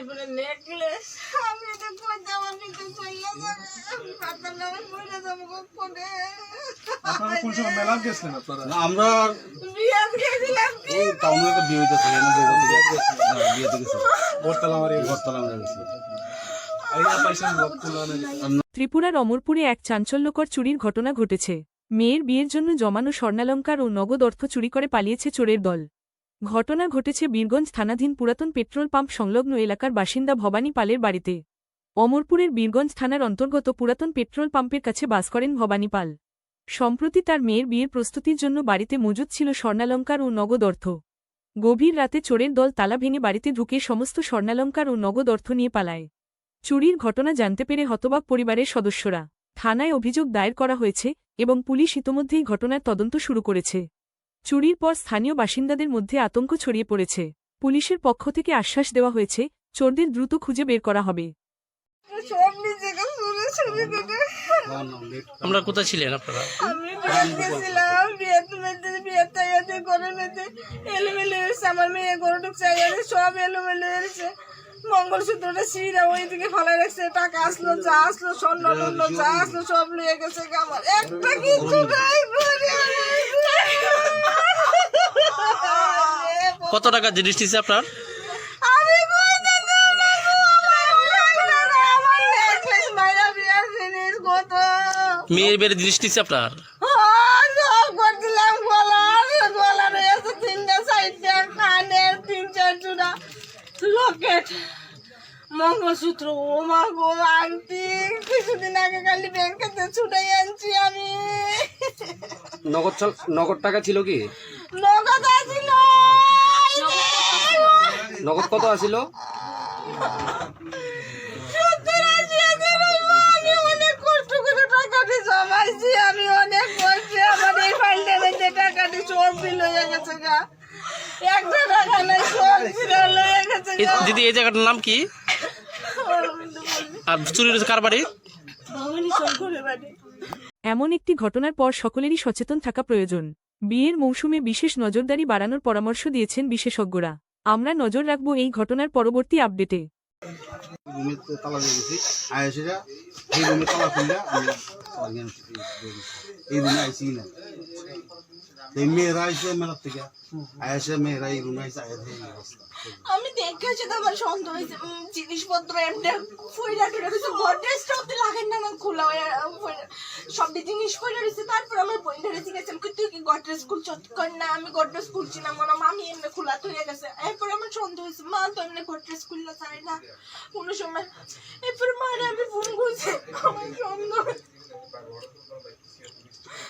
এরপরে নেকলেস আমি এটা করতে আমার কিন্তু চলে যাবে হাতের নামে পড়ে যাব পড়ে আপনারা কোন সময় মেলা গেছিলেন আপনারা? আমরা বিয়ে গেছিলাম কি টাউনে একটা বিয়ে হইতেছে এখানে বগুড়া থেকে বিয়েতে গেছি বর্তালা আমার এই বর্তলা আমরা গেছি। আইয়া পাইছেন লোক তুলানে ত্রিপুরার অমরপুরে এক চাঞ্চল্যকর চুরির ঘটনা ঘটেছে। মেয়ের বিয়ের জন্য জমানো স্বর্ণালঙ্কার ও নগদ অর্থ চুরি করে পালিয়েছে চোরের দল। ঘটনা ঘটেছে বীরগঞ্জ থানাধীন পুরাতন পেট্রোল পাম্প সংলগ্ন এলাকার বাসিন্দা ভবানী পালের বাড়িতে। অমরপুরের বীরগঞ্জ থানার অন্তর্গত পুরাতন পেট্রোল পাম্পের কাছে বাস করেন ভবানী পাল। সম্প্রতি তার মেয়ের বিয়ের প্রস্তুতির জন্য বাড়িতে মজুদ ছিল স্বর্ণালঙ্কার ও নগদ অর্থ। গভীর রাতে চোরের দল তালা ভেঙে বাড়িতে ঢুকে সমস্ত স্বর্ণালঙ্কার ও নগদ অর্থ নিয়ে পালায়। চুরির ঘটনা জানতে পেরে হতবাক পরিবারের সদস্যরা। থানায় অভিযোগ দায়ের করা হয়েছে এবং পুলিশ ইতোমধ্যেই ঘটনার তদন্ত শুরু করেছে। চুরির পর স্থানীয় বাসিন্দাদের মধ্যে আতঙ্ক ছড়িয়ে পড়েছে। পুলিশের পক্ষ থেকে আশ্বাস দেওয়া হয়েছে চোরদের দ্রুত খুঁজে বের করা হবে। আমরা কোথায় ছিলেন আপনারা? আমার মেয়ে গরু ঢুকছে সব এলোমেলো মঙ্গলসূত্রটা সিরা ওইদিকে ফেলা রাখছে। টাকা আসলো যা আসলো স্বর্ণ টর্ণ যা আসলো সব লিয়ে গেছে আমার একটা কিছু নাই কত টাকা জিনিস নিছে আপনার? মেয়ের বেড়ে জিনিস নিছে আপনার? মঙ্গলসূত্র ও মা গো আংটি কিছুদিন আগে খালি ব্যাংকেতে ছুটাই আনছি আমি। নগদ নগদ টাকা ছিল কি? নগদ আছিল। নগদ কত আছিল। আমি অনেক কষ্ট করে টাকাটি জমাইছি আমি অনেক করছি আমার এই ফাইলটা মধ্যে টাকাটি সব বিল হয়ে গেছে গা। একটা টাকা নাই সব বিল হয়ে গেছে দিদি এই জায়গাটার নাম কি? আর চুরি হয়েছে কার বাড়ি ভবানী শঙ্করের বাড়ি এমন একটি ঘটনার পর সকলেরই সচেতন থাকা প্রয়োজন। বিয়ের মৌসুমে বিশেষ নজরদারি বাড়ানোর পরামর্শ দিয়েছেন বিশেষজ্ঞরা। আমরা নজর রাখব এই ঘটনার পরবর্তী আপডেটে। তালা দিয়ে গেছি আয়েসেরা এই রুমে তালা খুললে আমি সবাই জ্ঞান দিয়ে গেছি। এই রুমে আইসি না আমি দেখেছি তো আমার হয়েছে জিনিসপত্র খোলা হয়ে জিনিস তারপর আমার গেছে তুই কি না, আমি গডরেজ খুলছি না। মনে মামি এমনি খোলা তুই গেছে। এরপর আমার সন্দেহ হয়েছে, মা, তো এমনি গডরেজ খুললে চাই না। কোনো সময়, এরপর মারে, আমি ফোন করছি, আমার সন্দেহ হয়েছে। বইনের টাকা বলছে।